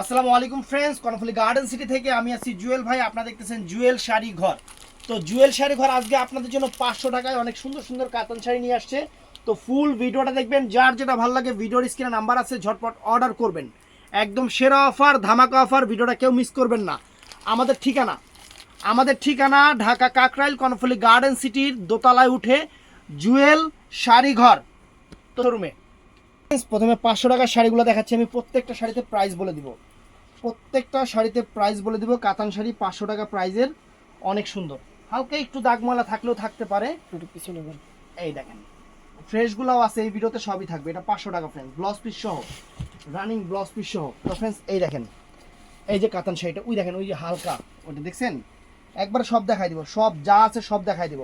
আসসালামু আলাইকুম friends Karnaphuli garden city থেকে আমি আছি জুয়েল ভাই, আপনারা দেখতেছেন জুয়েল শাড়ি ঘর। তো জুয়েল শাড়ি ঘর আজকে আপনাদের জন্য পাঁচশো টাকায় অনেক সুন্দর সুন্দর কাতান শাড়ি নিয়ে আসছে। তো ফুল ভিডিওটা দেখবেন, যার যেটা ভালো লাগে ভিডিওর স্ক্রিনে নাম্বার আছে, ঝটপট অর্ডার করবেন। একদম সেরা অফার ধামাকা অফার ভিডিওটা কেউ মিস করবেন না। আমাদের ঠিকানা আমাদের ঠিকানা ঢাকা কাকরাইল, কর্ণফুলি গার্ডেন সিটির দোতলায় উঠে জুয়েল শাড়ি ঘর তো রুমে প্রথমে পাঁচশো টাকার শাড়িগুলো দেখাচ্ছি আমি প্রত্যেকটা শাড়িতে প্রাইস বলে দিব। প্রত্যেকটা শাড়িতে প্রাইস বলে দিব কাতান শাড়ি পাঁচশো টাকা প্রাইজের অনেক সুন্দর। হালকা একটু দাগমালা থাকলেও থাকতে পারে। একটু পিছনে যান। এই দেখেন ফ্রেশগুলোও আছে এই ভিডিওতে সবই থাকবে। এটা পাঁচশো টাকা ফ্রেন্ডস ব্লাউজ পিস সহ রানিং ব্লাউজ পিস সহ। তো ফ্রেন্ডস এই দেখেন এই যে কাতান শাড়িটা ওই দেখেন ওই যে হালকা ওটা দেখছেন? একবার সব দেখাই দিব সব যা আছে সব দেখাই দিব।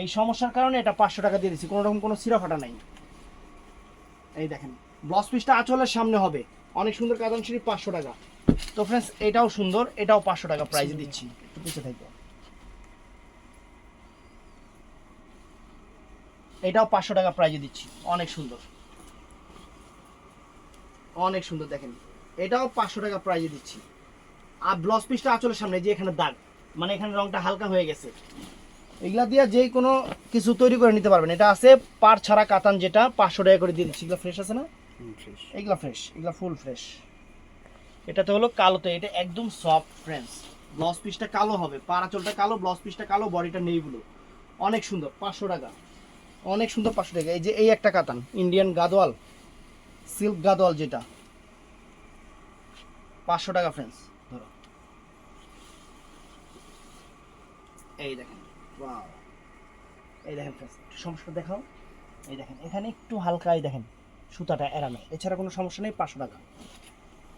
এই সমস্যার কারণে এটা পাঁচশো টাকা দিয়ে দিচ্ছি কোনো রকম কোনো সিরা ফাটা নাই। এই দেখেন ব্লাউজ পিসটা আঁচলের সামনে হবে। অনেক সুন্দর কাতান শাড়ি পাঁচশো টাকা। তো ফ্রেন্ডস এটাও সুন্দর এটাও পাঁচশো টাকা প্রাইজে দিচ্ছি। একটু পিছিয়ে থাকবে এটাও পাঁচশো টাকা প্রাইজে দিচ্ছি। অনেক সুন্দর। অনেক সুন্দর দেখেন। এটাও পাঁচশো টাকা প্রাইজে দিচ্ছি। আর ব্লাউজ পিসটা আঁচলের সামনে যে এখানে দাগ মানে এখানে রংটা হালকা হয়ে গেছে। এগুলা দিয়ে যে কোনো কিছু তৈরি করে নিতে পারবেন। এটা আছে পার ছাড়া কাতান যেটা পাঁচশো টাকা করে দিয়ে দিচ্ছি। এগুলো ফ্রেশ আছে না? এগুলা ফ্রেশ এগুলা ফুল ফ্রেশ এটাতে হলো কালোতে এটা একদম সফট ফ্রেন্ডস ব্লাউজ পিসটা কালো হবে পার আঁচলটা কালো ব্লাউজ পিসটা কালো বডিটা নেই ব্লু অনেক সুন্দর পাঁচশো টাকা। অনেক সুন্দর পাঁচশো টাকা। এই যে এই একটা কাতান ইন্ডিয়ান গাদোয়াল সিল্ক গাদোয়াল যেটা। পাঁচশো টাকা ফ্রেন্স ধরো। এই দেখেন. এই দেখেন সমস্যা দেখাও। এই দেখেন, এখানে একটু হালকা, এই দেখেন, সুতাটা এড়ানো। এছাড়া কোনো সমস্যা নেই, পাঁচশো টাকা।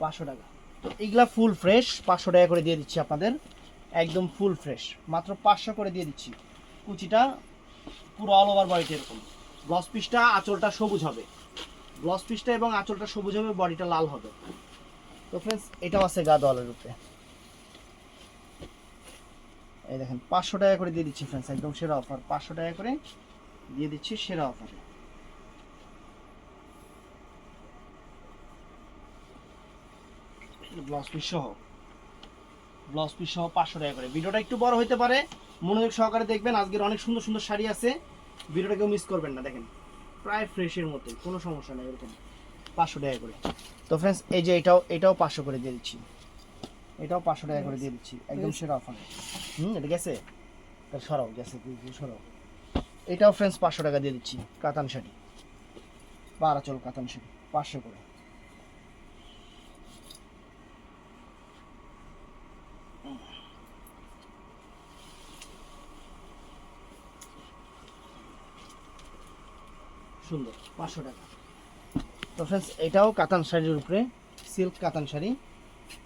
পাঁচশো টাকা। তো এইগুলা ফুল ফ্রেশ পাঁচশো টাকা করে দিয়ে দিচ্ছি আপনাদের। একদম ফুল ফ্রেশ মাত্র পাঁচশো করে দিয়ে দিচ্ছি। কুচিটা পুরো অল ওভার বডিটা এরকম। ব্লাউজ পিসটা আঁচলটা সবুজ হবে। ব্লাউজ পিসটা এবং আঁচলটা সবুজ হবে বডিটা লাল হবে। তো ফ্রেন্ডস এটাও আছে গা দলের উপরে। এই দেখেন, পাঁচশো টাকা করে দিয়ে দিচ্ছি ফ্রেন্ডস একদম সেরা অফার পাঁচশো টাকা করে দিয়ে দিচ্ছি সেরা অফারে ব্লাউজ পিস সহ ব্লাউজ পিস সহ পাঁচশো টাকা করে। ভিডিওটা একটু বড় হতে পারে, মনোযোগ সহকারে দেখবেন, আজকের অনেক সুন্দর সুন্দর শাড়ি আছে, ভিডিওটা কেউ মিস করবেন না, দেখেন, প্রায় ফ্রেশের মতোই, কোনো সমস্যা নেই, এরকম পাঁচশো টাকা করে। তো ফ্রেন্ডস এই যে এটাও এটাও পাঁচশো করে দিয়ে দিচ্ছি। এটাও পাঁচশো টাকা করে দিয়ে দিচ্ছি। একদম সেরা অফার হুম এটা গেছে? সরাও গেছে সরাও। এটাও ফ্রেন্ডস পাঁচশো টাকা দিয়ে দিচ্ছি কাতান শাড়ি। বারা চল কাতান শাড়ি পাঁচশো করে। সুন্দর পাঁচশো টাকা। তো ফ্রেন্ডস এটাও কাতান শাড়ির উপরে সিল্ক কাতান শাড়ি।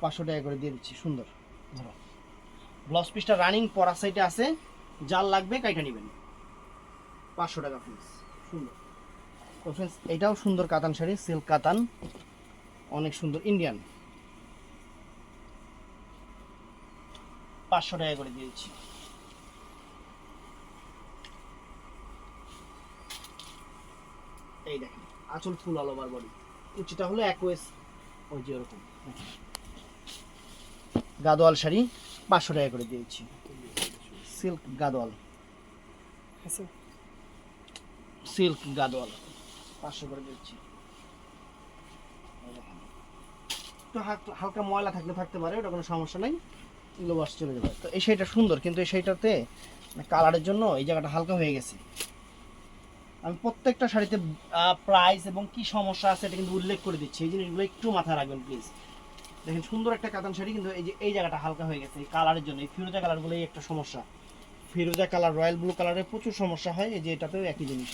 পাঁচশো টাকা করে দিয়ে দিচ্ছি, সুন্দর। ধরো। ব্লাউজ পিসটা রানিং পরা সাইডে আছে, জাল লাগবে, কাইটা নেবেন। পাঁচশো টাকা ফ্রেন্ডস সুন্দর। তো ফ্রেন্ডস এটাও সুন্দর কাতান শাড়ি সিল্ক কাতান, অনেক সুন্দর ইন্ডিয়ান পাঁচশো টাকা করে দিয়ে দিচ্ছি। এই দেখেন, আঁচল ফুল অল ওভার বডি উচিটা হলো অ্যাকোয়েস ওই যে ওরকম। গাদোয়াল শাড়ি পাঁচশো টাকা করে দিয়েছি। সিল্ক গাদোয়াল। সিল্ক গাদোয়াল পাঁচশো করে দিচ্ছি এই একটু হালকা- ময়লা থাকলে থাকতে পারে ওটা কোনো সমস্যা নেই। এগুলো বাস চলে যাবে। তো এই শাড়িটা সুন্দর কিন্তু এই শাড়িটাতে কালারের জন্য এই জায়গাটা হালকা হয়ে গেছে। আমি প্রত্যেকটা শাড়িতে প্রাইস এবং কি সমস্যা আছে এটা কিন্তু উল্লেখ করে দিচ্ছি। এই জিনিসগুলো একটু মাথায় রাখবেন প্লিজ দেখেন, সুন্দর একটা কাতান শাড়ি, কিন্তু এই যে এই জায়গাটা হালকা হয়ে গেছে, এই কালারের জন্য, এই ফিরোজা কালারগুলোই একটা সমস্যা। ফিরোজা কালার রয়্যাল ব্লু কালারের প্রচুর সমস্যা হয়, এই যে এটাতেও একই জিনিস।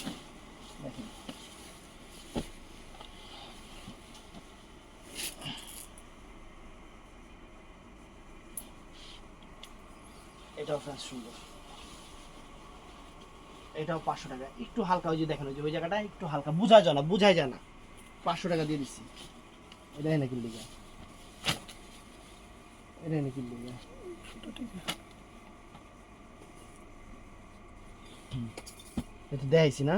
দেখেন। এটাও ফ্রেন্স সুন্দর। এটাও পাঁচশো টাকা। একটু হালকা ওই যে দেখেন, ওই যে ওই জায়গাটা একটু হালকা। বোঝা যায় না, বোঝাই যায় না। পাঁচশো টাকা দিয়ে দিচ্ছি। এটা এনে কিনলি যা এটা কিনলি এটা দেখাইছি না?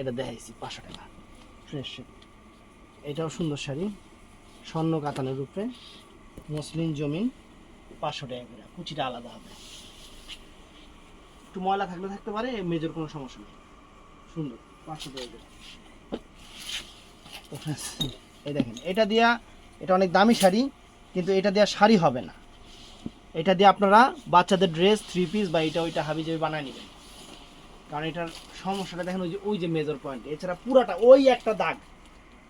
এটা দেখাইছি, পাঁচশো টাকা। ফ্রেশ এটাও সুন্দর শাড়ি। স্বর্ণ কাতানের উপরে। মসলিন জমিন। পাঁচশো টাকা করে। কুচিটা আলাদা হবে। একটু ময়লা থাকলে থাকতে পারে, মেজর কোনো সমস্যা নেই। সুন্দর, পাঁচশো টাকা করে। এই দেখেন, এটা দিয়া, এটা অনেক দামি শাড়ি। কিন্তু এটা দেওয়া শাড়ি হবে না। এটা দিয়ে আপনারা বাচ্চাদের ড্রেস থ্রি পিস বা এটা, ওইটা হাবি যাবি বানায় নেবেন। কারণ এটার সমস্যাটা দেখেন ওই যে ওই যে মেজর পয়েন্ট এছাড়া পুরাটা, ওই একটা দাগ,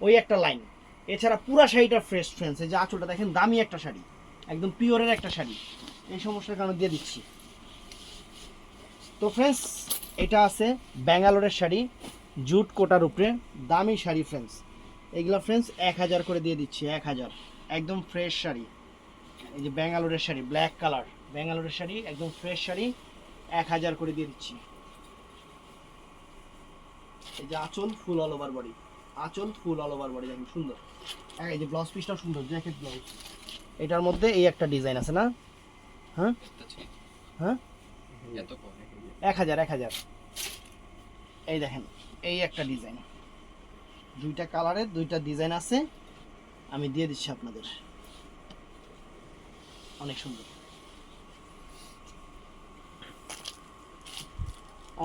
ওই একটা লাইন এছাড়া পুরা শাড়িটা ফ্রেশ ফ্রেন্স এই যে আঁচলটা দেখেন, দামি একটা শাড়ি, একদম পিওরের একটা শাড়ি। এই সমস্যার কারণে দিয়ে দিচ্ছি। তো ফ্রেন্ডস এটা আছে ব্যাঙ্গালোরের শাড়ি, জুট কোটার উপরে, দামি শাড়ি ফ্রেন্ডস এইগুলা ফ্রেন্ডস এক হাজার করে দিয়ে দিচ্ছি, এক হাজার। একদম ফ্রেশ শাড়ি। এই যে ব্যাঙ্গালোরের শাড়ি ব্ল্যাক কালার ব্যাঙ্গালোরের শাড়ি একদম ফ্রেশ শাড়ি এক হাজার করে দিয়ে দিচ্ছি। এই যে আঁচল ফুল অল ওভার বডি আঁচল ফুল অল ওভার বডি দেখুন সুন্দর। হ্যাঁ এই যে ব্লাউজ পিসটাও সুন্দর জ্যাকেট ব্লাউজ এটার মধ্যে এই একটা ডিজাইন আছে না? হ্যাঁ? হ্যাঁ? এক হাজার। এক হাজার এই দেখেন এই একটা ডিজাইন দুইটা কালারের দুইটা ডিজাইন আছে। আমি দিয়ে দিচ্ছি আপনাদের। অনেক সুন্দর।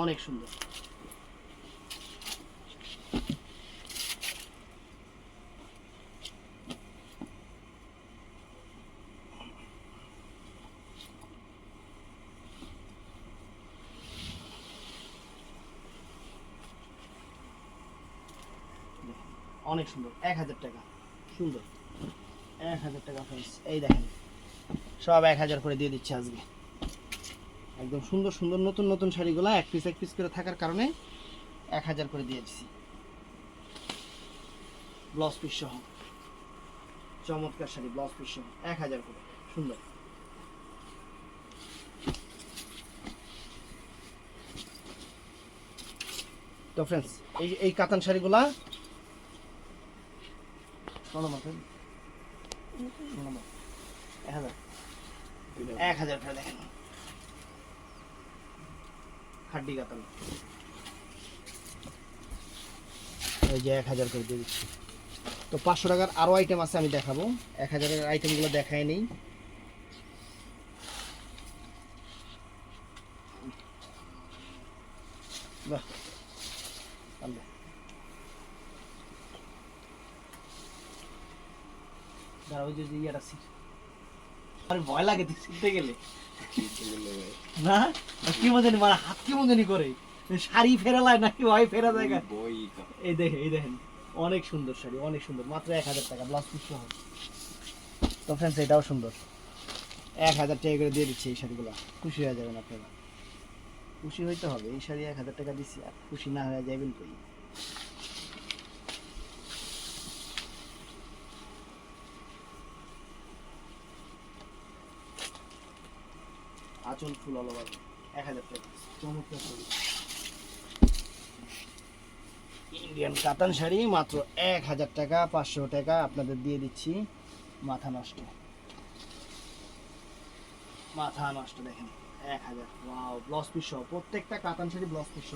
অনেক সুন্দর। অনেক সুন্দর। এক হাজার টাকা। সুন্দর। এক হাজার টাকা ফ্রেন্ডস এই দেখেন। সব এক হাজার করে দিয়ে দিচ্ছি আজকে। একদম সুন্দর সুন্দর, নতুন নতুন শাড়িগুলো এক পিস এক পিস করে থাকার কারণে এক হাজার করে দিয়ে দিচ্ছি ব্লাউজ পিস সহ। চমৎকার শাড়ি ব্লাউজ পিস সহ। এক হাজার করে, সুন্দর। তো ফ্রেন্ডস এই এই কাতান শাড়িগুলা শোনো মাত্র শোনো মাত্র এক হাজার। হাড্ডি যে এক হাজার করে দিয়ে দিচ্ছি। তো পাঁচশো টাকার আরও আইটেম আছে, আমি দেখাবো। এক হাজারের আইটেমগুলো দেখায় নেই। দাঁড়া যে ইয়েটা সিট আরে ভয় লাগে তুই শিখতে গেলে। না? কি মজানি মানে হাত কি মজানি করে। শাড়ি ফেরালায় নাকি ওয়াই ফেরা জায়গা? এই দেখে এই দেখেন অনেক সুন্দর শাড়ি অনেক সুন্দর। মাত্র এক হাজার টাকা ব্লাউজ পিস সহ। তো ফ্রেন্ডস এটাও সুন্দর। এক হাজার টাকা করে দিয়ে দিচ্ছি এই শাড়িগুলো। খুশি হয়ে যাবেন আপনারা। খুশি হইতে হবে। এই শাড়ি এক হাজার টাকা দিচ্ছি আর খুশি না হয়ে যাবেন কই? আঁচল ফুল অল ওভার এক হাজার টাকা। চমৎকার ইন্ডিয়ান কাতান শাড়ি মাত্র এক হাজার টাকা, পাঁচশো টাকা আপনাদের দিয়ে দিচ্ছি। মাথা নষ্ট। মাথা নষ্ট দেখেন। এক হাজার। ওয়াও ব্লাউজ পিস প্রত্যেকটা কাতান শাড়ি ব্লাউজ পিস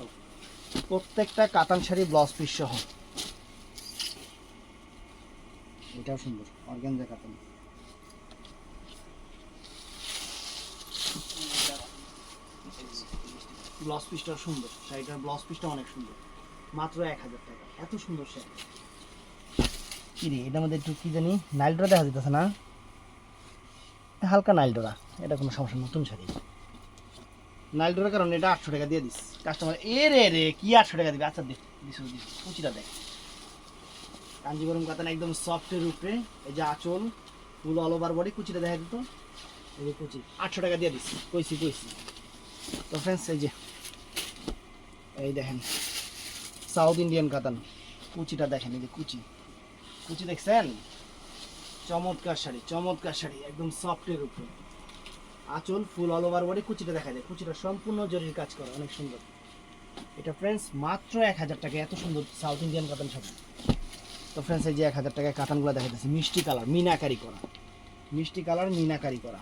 প্রত্যেকটা কাতান শাড়ি ব্লাউজ পিস সহ। এটাও সুন্দর। অর্গানজা কাতান। ব্লাউজ পিসটা সুন্দর। শাড়িটার ব্লাউজ পিসটা অনেক সুন্দর। মাত্র এক হাজার টাকা। এত সুন্দর শাড়ি। কি রে এটা আমাদের একটু কি জানি নাইলডোরা দেখা যেতেছে না? হালকা নাইলডোরা। এটা কোনো সমস্যা নতুন শাড়ি। নাইলডোরার কারণে এটা আটশো টাকা দিয়ে দিস। কাস্টমার এ রে রে কি আটশো টাকা দিবি? আচ্ছা দিস দিস দিস কুচিটা দেখ। কাঞ্জিবরম কাতান একদম সফটের উপরে। এই যে আঁচল ফুল অল ওভার বডি কুচিটা দেখা দিত এই যে কুচি আটশো টাকা দিয়ে দিস। কইছি কইছি। তো ফ্রেন্ডস এই যে এই দেখেন সাউথ ইন্ডিয়ান কাতান কুচিটা দেখেন, এই যে কুচি। কুচি দেখছেন? চমৎকার শাড়ি চমৎকার শাড়ি, একদম সফটের উপরে। আঁচল ফুল অল ওভার বডি কুচিটা দেখা যায়। কুচিটা সম্পূর্ণ জরির কাজ করে, অনেক সুন্দর। এটা ফ্রেন্ডস মাত্র এক হাজার টাকা এত সুন্দর সাউথ ইন্ডিয়ান কাতান শাড়ি। তো ফ্রেন্ডস এই যে এক হাজার টাকায় কাতানগুলো দেখা যাচ্ছে মিষ্টি কালার মিনাকারি করা। মিষ্টি কালার মিনাকারি করা।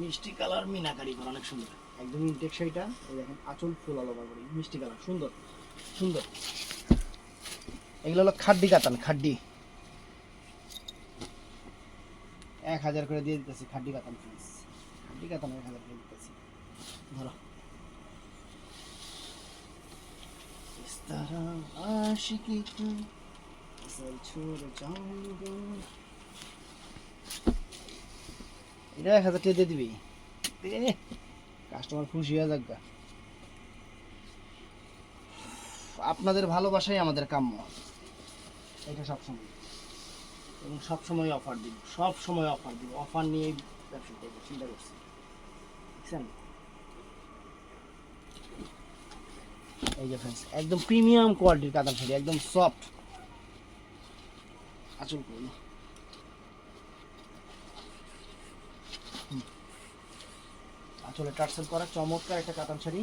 মিষ্টি কালার মিনাকারি করা অনেক সুন্দর একদম ইনটেক শাড়িটা এই দেখেন আঁচল ফুল আলো বারবারি মিষ্টি কালার সুন্দর সুন্দর এগুলো হলো খাড্ডি কাতান খাড্ডি এক হাজার করে দিয়ে দিতেছি খাড্ডি কাতান প্লিজ খাড্ডি কাতান এক হাজার করে দিতেছি ধরো इस तरह आशिकी को असल छोड़ जाऊंगा এটা এক হাজার টাকা দিয়ে দিবি। কাস্টমার খুশি হয়ে যাক। আপনাদের ভালোবাসাই আমাদের কাম্য। এটা সবসময়। এবং সবসময় অফার দিব। সব সময় অফার দিব। অফার নিয়ে ব্যবসা করব, চিন্তা করছি। বুঝছেন? এই যে ফ্রেন্ডস একদম প্রিমিয়াম কোয়ালিটির কাতান শাড়ি একদম সফট আচল করুন আসলে টার্সেল করা, চমৎকার একটা কাতান শাড়ি।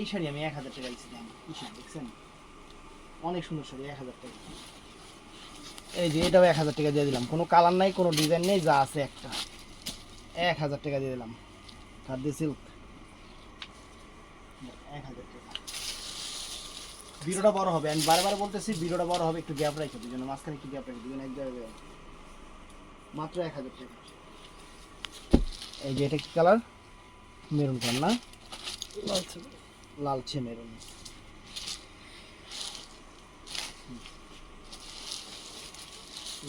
এই শাড়ি আমি এক হাজার টাকা দিচ্ছি কিসের দেখছেন? অনেক সুন্দর শাড়ি, এক হাজার টাকা এই যে এটাও এক হাজার টাকা দিয়ে দিলাম। কোনো কালার নাই, কোনো ডিজাইন নেই, যা আছে একটা। এক হাজার টাকা দিয়ে দিলাম। খাদ্য সিল্ক এক হাজার টাকা। ভিডিওটা বড় হবে। আমি বারবার বলতেছি, ভিডিওটা বড় হবে, একটু গ্যাপ রেখে দিই যেন মাঝখানে একটু গ্যাপ রেখে দিবেন, এক জায়গায় মাত্র এক হাজার টাকা। এই যে এটা কি কালার? মেরুন কালার না? লাল লালচে মেরুন।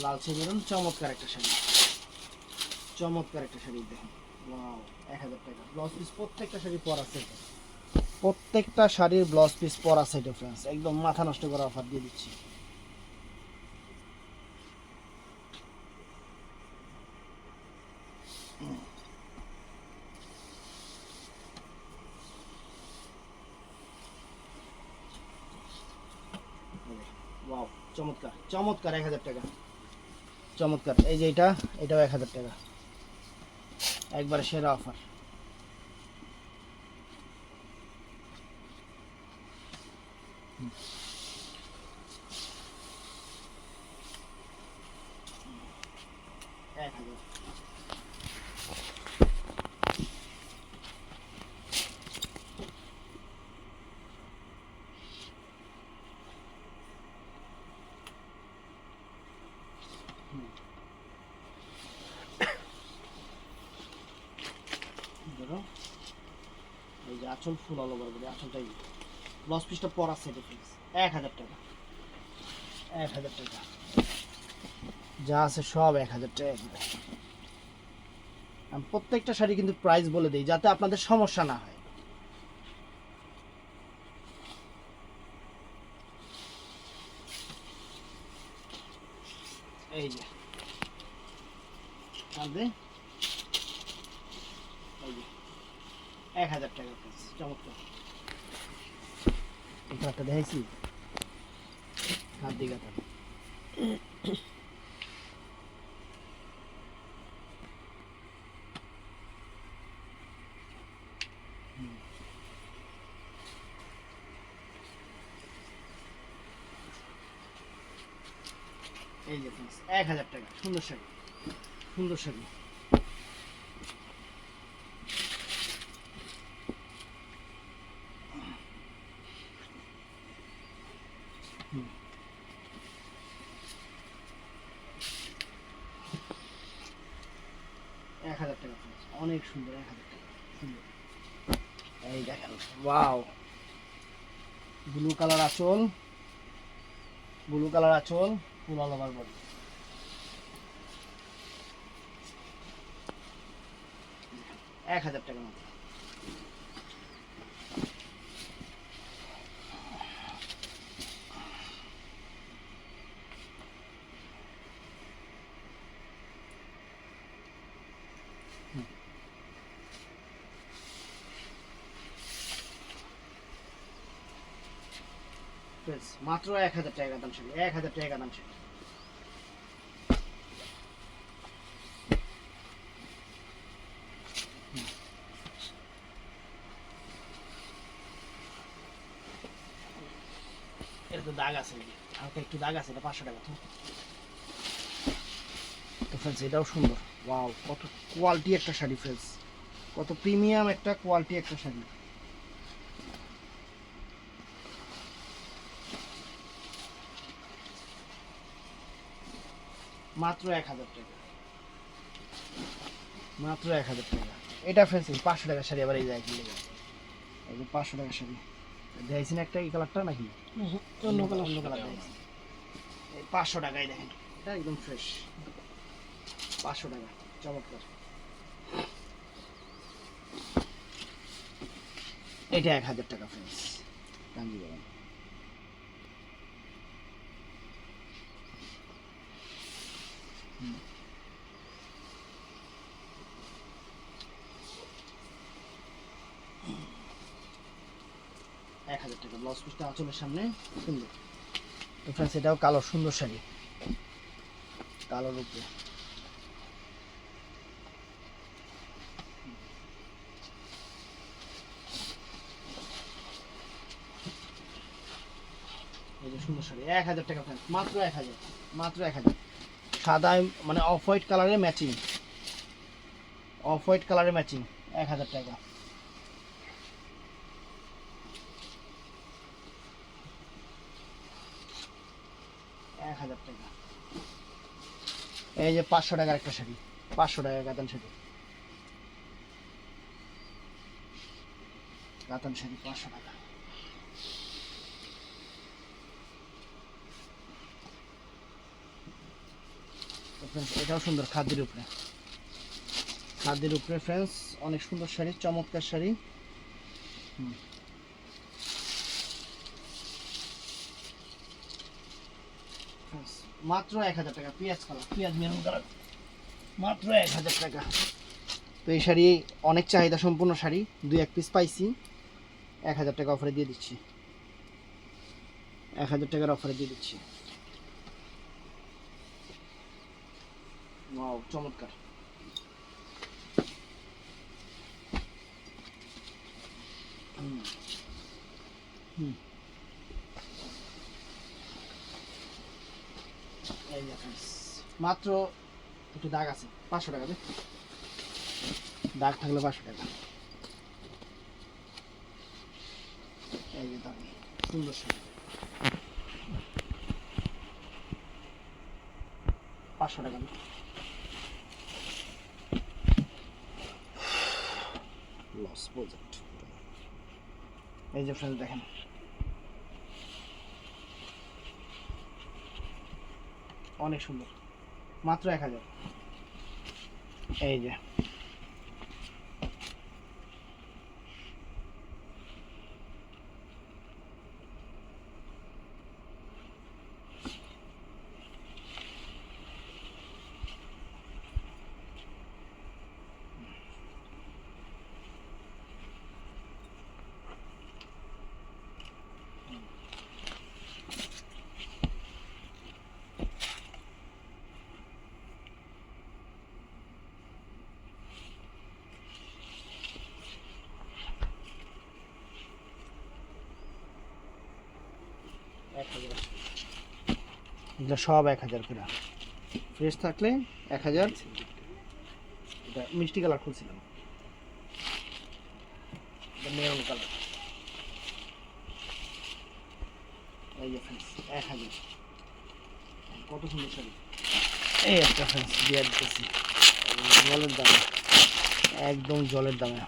লালচে মেরুন চমৎকার একটা শাড়ি। চমৎকার একটা শাড়ি দেখেন। ওয়াও এক হাজার টাকা। ব্লাউজ পিস প্রত্যেকটা শাড়ি পরা সেট প্রত্যেকটা শাড়ির ব্লাউজ পিস পরা সেট ফ্রেন্ডস একদম মাথা নষ্ট করা অফার দিয়ে দিচ্ছি ওয়াও চমৎকার চমৎকার এক হাজার টাকা। চমৎকার, এই যে এটা, এটাও এক হাজার টাকা। একবারে সেরা অফার এক হাজার ধরো এই যে আঁচল ফুল অল ওভার করে আঁচলটাই লস পিসটা পরা সেট এক হাজার টাকা। এক হাজার টাকা। যা আছে সব এক হাজার টাকা প্রত্যেকটা শাড়ি কিন্তু প্রাইস বলে দিই, যাতে আপনাদের সমস্যা না হয়। এই যে কাঁদে এই যে এক হাজার টাকা প্রাইস চমৎকার। এটা একটা দেখাইছি। হাত দিকে। এই যে এক হাজার টাকা সুন্দর শাড়ি। সুন্দর শাড়ি। এক হাজার টাকা অনেক সুন্দর, এক হাজার টাকা। সুন্দর। এই দেখেন ওয়াও ব্লু কালার আঁচল। ব্লু কালার আঁচল ফুল অল ওভার বডি এক হাজার টাকা মাত্র মাত্র এক হাজার টাকা দাম ছিল এক হাজার টাকা দাম ছিল। এটা তো দাগ আছে? হালকা একটু দাগ আছে এটা পাঁচশো টাকা তো। তো ফ্রেন্ডস এটাও সুন্দর। ওয়াও কত কোয়ালিটি একটা শাড়ি ফ্রেন্ডস কত প্রিমিয়াম একটা কোয়ালিটি একটা শাড়ি। মাত্র এক হাজার টাকা। মাত্র এক হাজার টাকা। এটা ফ্রেন্সি পাঁচশো টাকার শাড়ি আবার এই যায় কিনলে এই যে পাঁচশো টাকার শাড়ি। দিয়েছেন একটা এই কালারটা নাকি? অন্য কালার অন্য কালার এই পাঁচশো টাকায় দেখেন। এটা একদম ফ্রেশ পাঁচশো টাকা। চমৎকার। এটা এক হাজার টাকা ফ্রেন্স কাঞ্জিবরম হুম। ব্লাউজ পিসটা আঁচলের সামনে সুন্দর। তো ফ্রেন্ডস এটাও কালো সুন্দর শাড়ি। কালোর উপরে সুন্দর শাড়ি এক হাজার টাকা মাত্র এক হাজার মাত্র এক হাজার। সাদা মানে অফ হোয়াইট কালারের ম্যাচিং। অফ হোয়াইট কালারের ম্যাচিং এক হাজার টাকা এক হাজার টাকা এই যে পাঁচশো টাকার একটা শাড়ি, পাঁচশো টাকা কাতান শাড়ি। কাতান শাড়ি পাঁচশো টাকা। এটাও সুন্দর খাদ্যের উপরে। খাদ্যের উপরে ফ্রেন্ডস অনেক সুন্দর শাড়ি, চমৎকার শাড়ি। হুম। মাত্র এক হাজার টাকা, পেঁয়াজ কালার পেঁয়াজ মেরুন কালার মাত্র এক হাজার টাকা। তো এই শাড়ি, অনেক চাহিদা সম্পূর্ণ শাড়ি, দুই এক পিস পাইছি। এক হাজার টাকা অফারে দিয়ে দিচ্ছি। এক হাজার টাকার অফারে দিয়ে দিচ্ছি। চমৎকার। হুম। হুম। মাত্র একটু দাগ আছে, পাঁচশো টাকা দাগ থাকলে পাঁচশো টাকা। সুন্দর পাঁচশো টাকা লস এই যে ফ্রেন্ড দেখেন। অনেক সুন্দর। মাত্র এক হাজার। এই যে এক হাজার সব এক হাজার করে। ফ্রেশ থাকলে এক হাজার। এটা মিষ্টি কালার খুলছিলাম। Maroon colour. এক হাজার। কত সুন্দর শাড়ি। এই একটা জলের দামে। একদম জলের দামে।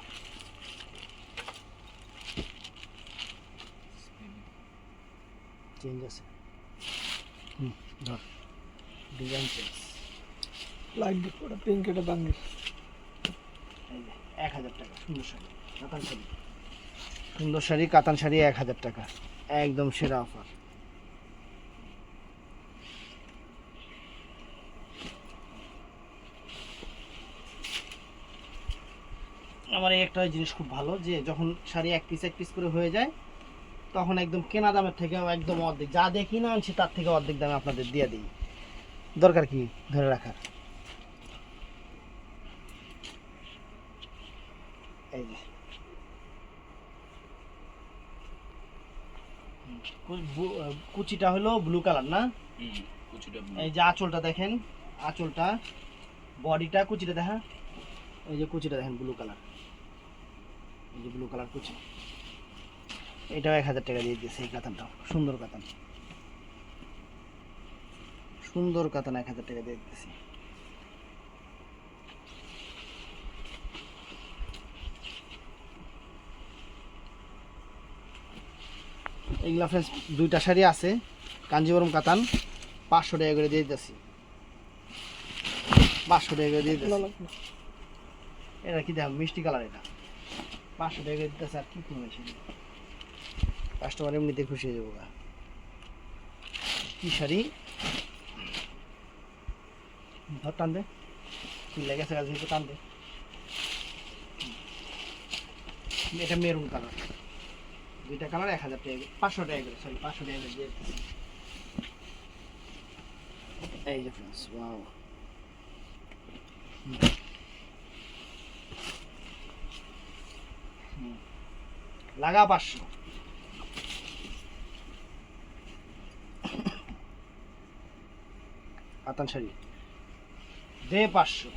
চেঞ্জ আছে। ধর। ডিজাইন চেঞ্জ লাইট ওটা পিঙ্ক এটা বাঙ্গি। এক হাজার টাকা সুন্দর শাড়ি কাতান শাড়ি। সুন্দর শাড়ি কাতান শাড়ি এক হাজার টাকা। একদম সেরা অফার আমার এই একটা জিনিস খুব ভালো যে যখন শাড়ি এক পিস এক পিস করে হয়ে যায় তখন একদম কেনা দামের থেকে একদম অর্ধেক। যা দেখি না আনছি তার থেকে অর্ধেক দামে আপনাদের দিয়ে দিই। দরকার কি ধরে রাখার? এই যে। কুচিটা হলো ব্লু কালার না? কুচিটা এই যে আঁচলটা দেখেন আঁচলটা বডিটা কুচিটা দেখা। এই যে কুচিটা দেখেন ব্লু কালার এই যে ব্লু কালার কুচি। এটাও এক হাজার টাকা দিয়ে দিয়েছে এই কাতানটাও। সুন্দর কাতান। সুন্দর কাতান এক হাজার টাকা দিয়ে দিতেছি এইগুলা ফ্রেন্ডস দুইটা শাড়ি আছে কাঞ্জিবরম কাতান পাঁচশো টাকা করে দিয়ে দিতেছি পাঁচশো টাকা করে দিয়ে দিতেছি এটা কি দেখ মিষ্টি কালার এটা। পাঁচশো টাকা করে দিতেছে আর কি করবে সে কাস্টমার এমনিতে খুশি হয়ে যাব। কি শাড়ি? ধর টান দে। কি লেগেছে কাজ টান দে। এটা মেরুন কালার দুইটা কালার এক হাজার টাকা পাঁচশো টাকা করে সরি পাঁচশো টাকা করে এই যে ফ্রেন্ডস ওয়াও লাগা পাঁচশো। কাতান শাড়ি দে পাঁচশো।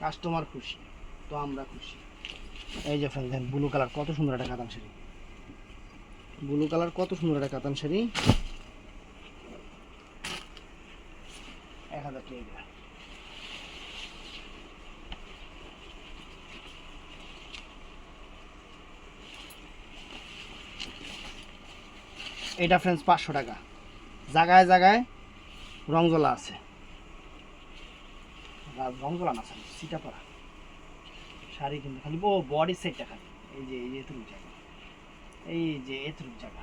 কাস্টমার খুশি, তো আমরা খুশি। এই যে ফ্রেন্ড দেখেন ব্লু কালার কত সুন্দর একটা কাতান শাড়ি ব্লু কালার কত সুন্দর একটা কাতান শাড়ি এক হাজার টাকা। এটা ফ্রেন্ডস পাঁচশো টাকা। জায়গায় জায়গায় রংজলা আছে। রংজলা না সরি সিটা পরা শাড়ি কিন্তু খালি, ও বডি সেটটা খালি। এই যে, এই এতটুকু জায়গা। এই যে, এতটুকু জায়গা।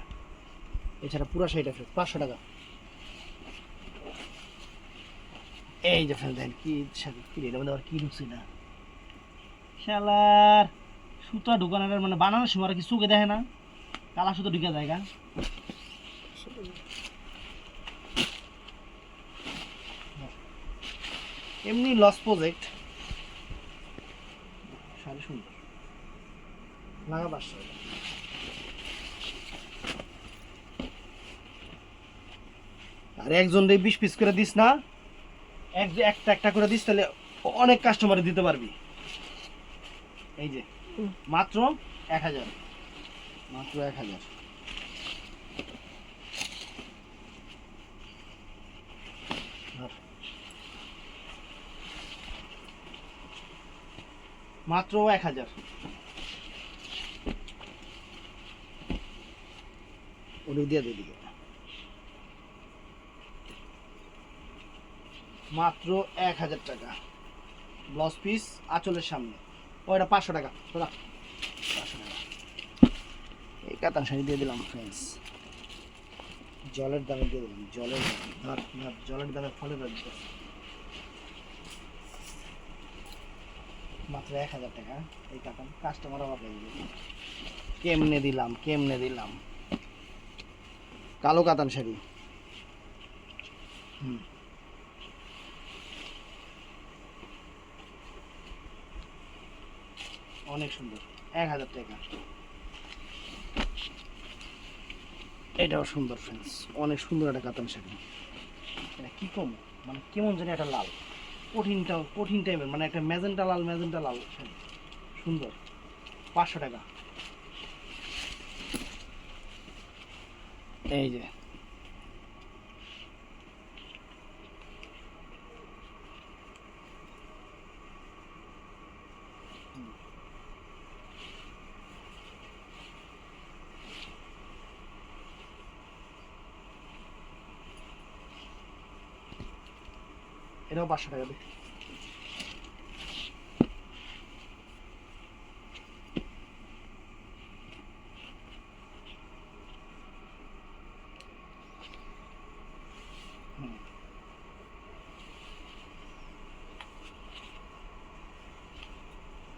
এছাড়া পুরো শাড়িটা ফ্রেন্ডস পাঁচশো টাকা। এই যে ফ্রেন্ড দেখেন কি শাড়ি, কি এটার মধ্যে আবার কি ঢুকছে না শালার, সুতা ঢুকানোর মানে বানানোর সময় আর কি চোখে দেখে না। কালা সুতো ঢুকে জায়গা এমনি লস প্রজেক্ট শাড়ি সুন্দর লাগা পাঁচশো আর একজন রে বিশ পিস করে দিস না। এক একটা একটা করে দিস তাহলে অনেক কাস্টমারে দিতে পারবি। এই যে মাত্র এক হাজার। মাত্র এক হাজার। মাত্র এক হাজার। দিয়ে মাত্র এক হাজার টাকা। ব্লাউজ পিস আঁচলের সামনে। ওইটা পাঁচশো টাকা। দাদা পাঁচশো টাকা। এই কাতান শাড়ি দিয়ে দিলাম ফ্রেন্ডস জলের দামে দিয়ে দিলাম জলের দামে জলের দামে ফলে দিতে মাত্র এক হাজার টাকা। এই কাতান কাস্টমার অভাব গেছে। কেমনে দিলাম কেমনে দিলাম? কালো কাতান শাড়ি। হুম। অনেক সুন্দর, এক হাজার টাকা। এটাও সুন্দর ফ্রেন্ডস অনেক সুন্দর একটা কাতান শাড়ি। এটা কি কম? মানে কেমন জানি একটা লাল। কঠিনটা কঠিন টাইপের মানে একটা ম্যাজেন্টা লাল ম্যাজেন্টা লাল সুন্দর। পাঁচশো টাকা। এই যে। এটাও পাঁচশো টাকা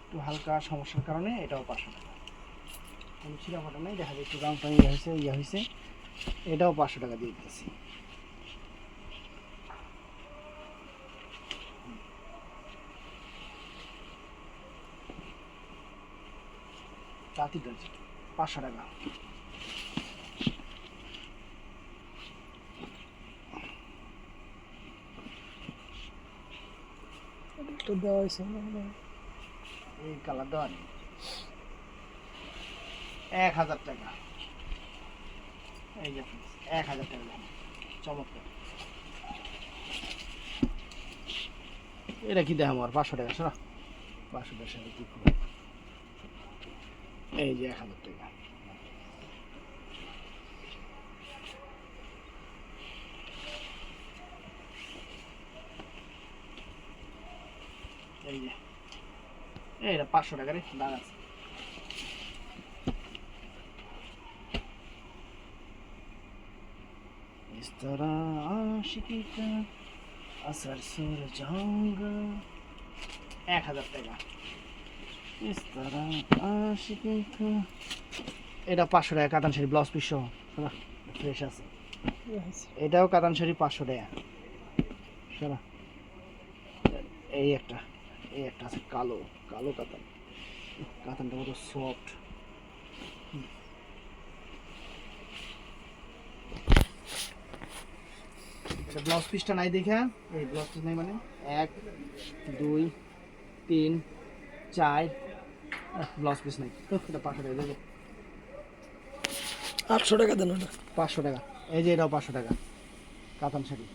একটু হালকা সমস্যার কারণে এটাও পাঁচশো টাকা কোনো নেই, দেখা যায় একটু রং টং ইয়ে হয়েছে ইয়ে হয়েছে, এটাও পাঁচশো টাকা দিয়ে দিতেছি। ডলছে পাঁচশো টাকা। দেওয়া হয়েছে এই কালার দেওয়া নেই। এক হাজার টাকা। এই যে এক হাজার টাকা। চমৎকার। এটা কি দেখাম আমার পাঁচশো টাকা সরা পাঁচশো টাকার সাথে কি করব? এই যে এক হাজার টাকা এই যে এইটা পাঁচশো টাকা রে দাগ আছে इस तरह आशिकी का असर सुर जाऊंगा এক হাজার টাকা এটা পাঁচশো টাকা কাতান শাড়ি ব্লাউজ পিস ফ্রেশ আছে। এটাও কাতান শাড়ি পাঁচশো টাকা। সারা এই একটা এই একটা আছে কালো কালো কাতান। কাতানটা কত সফট এটা ব্লাউজ পিসটা নাই দেখা এই ব্লাউজ পিস নাই মানে? এক দুই তিন চার ব্লাউজ পিস নাই। এটা পাঁচশো টাকা দেখো। আটশো টাকা দেন ওটা। পাঁচশো টাকা। এই যে এটাও পাঁচশো টাকা। কাতান শাড়ি।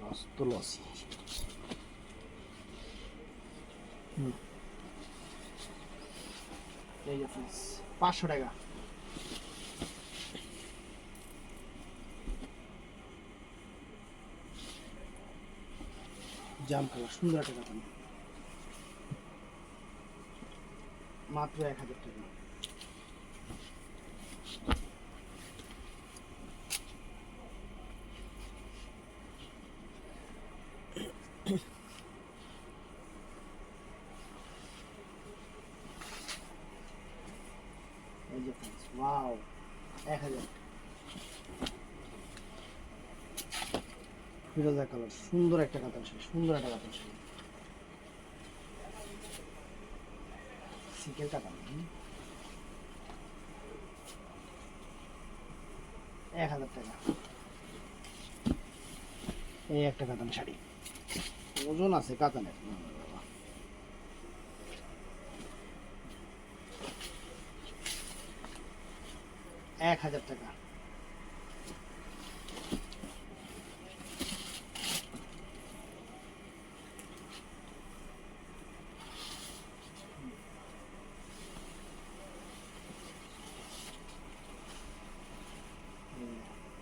লস তো লস এই যে পাঁচশো টাকা। জাম কালার সুন্দর একটা কাতান। মাত্র এক হাজার টাকা। wow, এক হাজার। ফিরোজা কালার সুন্দর একটা কাতান সুন্দর একটা কাতান শাড়ি সিকের কাতান হুম। এক হাজার টাকা এই একটা কাতান শাড়ি। ওজন আছে কাতানের। এক হাজার টাকা।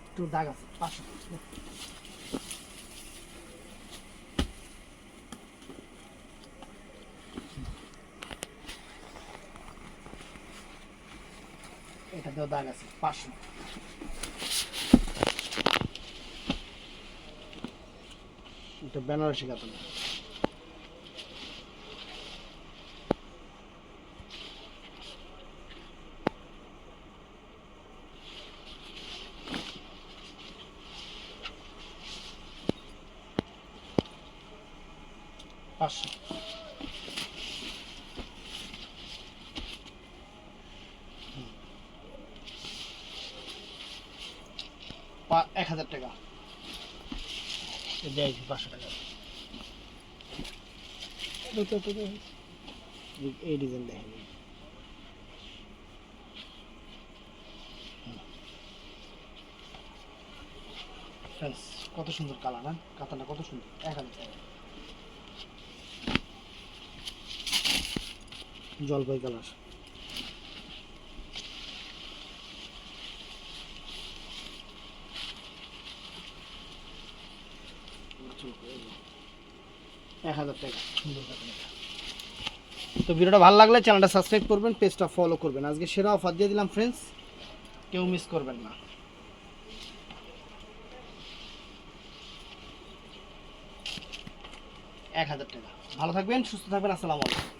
একটু দাগ আছে পাঁচশো দাগ আছে পাঁচশো এটা বেনারসি কাতান পাঁচশো পা- এক হাজার টাকা। দেয় পাঁচশো টাকা। এই- ডিজাইন দেখেন। কত সুন্দর কালার না কাতানটা কত সুন্দর। এক হাজার টাকা। জলপাই কালার। এক হাজার টাকা। তো ভিডিওটা ভালো লাগলে চ্যানেলটা সাবস্ক্রাইব করবেন, পেজটা ফলো করবেন। আজকে সেরা অফার দিয়ে দিলাম ফ্রেন্ডস কেউ মিস করবেন না। এক হাজার টাকা। ভালো থাকবেন, সুস্থ থাকবেন, আসসালামু আলাইকুম।